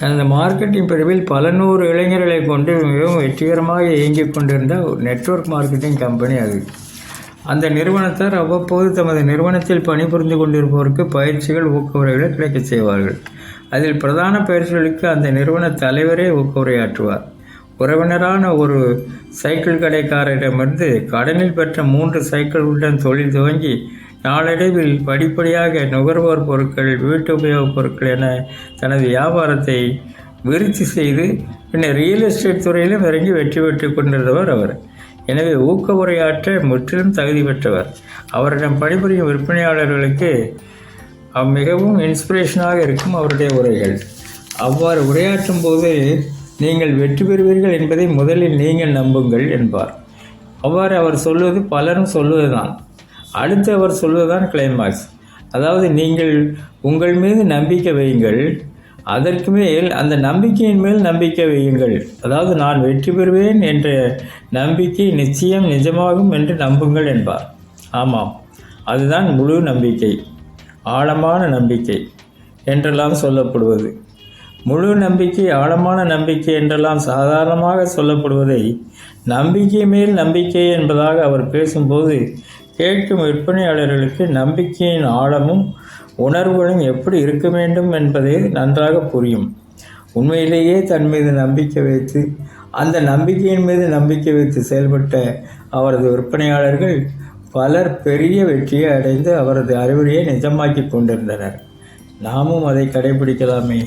அந்த மார்க்கெட்டிங் பிரிவில் பல நூறு இளைஞர்களை கொண்டு மிகவும் வெற்றிகரமாக இயங்கிக் கொண்டிருந்த ஒரு நெட்வொர்க் மார்க்கெட்டிங் கம்பெனி அது. அந்த நிறுவனத்தார் அவ்வப்போது தமது நிறுவனத்தில் பணிபுரிந்து கொண்டிருப்பவருக்கு பயிற்சிகள் ஊக்கவுரைகளை கிடைக்கச் செய்வார்கள். அதில் பிரதான பயிற்சிகளுக்கு அந்த நிறுவன தலைவரே ஊக்கவுரையாற்றுவார். உறவினரான ஒரு சைக்கிள் கடைக்காரரிடமிருந்து கடனில் பெற்ற மூன்று சைக்கிள்களுடன் தொழில் துவங்கி நாளடைவில் படிப்படியாக நுகர்வோர் பொருட்கள் வீட்டு உபயோகப் பொருட்கள் என தனது வியாபாரத்தை விருத்தி செய்து பின்னர் ரியல் எஸ்டேட் துறையிலும் இறங்கி வெற்றி பெற்று கொண்டிருந்தவர் அவர். எனவே ஊக்க உரையாற்ற முற்றிலும் தகுதி பெற்றவர். அவரிடம் பணிபுரியும் விற்பனையாளர்களுக்கு மிகவும் இன்ஸ்பிரேஷனாக இருக்கும் அவருடைய உரைகள். அவ்வாறு உரையாற்றும் போது நீங்கள் வெற்றி பெறுவீர்கள் என்பதை முதலில் நீங்கள் நம்புங்கள் என்பார். அவ்வாறு அவர் சொல்வது பலரும் சொல்வதுதான். அடுத்து அவர் சொல்வதுதான் கிளைமாக்ஸ் அதாவது நீங்கள் உங்கள் மீது நம்பிக்கை வையுங்கள். அதற்கு மேல் அந்த நம்பிக்கையின் மேல் நம்பிக்கை வையுங்கள். அதாவது நான் வெற்றி பெறுவேன் என்ற நம்பிக்கை நிச்சயம் நிஜமாகும் என்று நம்புங்கள் என்பார். ஆமாம் அதுதான் முழு நம்பிக்கை. ஆழமான நம்பிக்கை என்றெல்லாம் சொல்லப்படுவது. முழு நம்பிக்கை ஆழமான நம்பிக்கை என்றெல்லாம் சாதாரணமாக சொல்லப்படுவதை நம்பிக்கை மேல் நம்பிக்கை என்பதாக அவர் பேசும்போது கேட்கும் விற்பனையாளர்களுக்கு நம்பிக்கையின் ஆழமும் உணர்வுகளும் எப்படி இருக்க வேண்டும் என்பதே நன்றாக புரியும். உண்மையிலேயே தன் மீது நம்பிக்கை வைத்து அந்த நம்பிக்கையின் மீது நம்பிக்கை வைத்து செயல்பட்ட அவரது விற்பனையாளர்கள் பலர் பெரிய வெற்றியை அடைந்து அவரது அறிவுரையை நிஜமாக்கி கொண்டிருந்தனர். நாமும் அதை கடைபிடிக்கலாமே.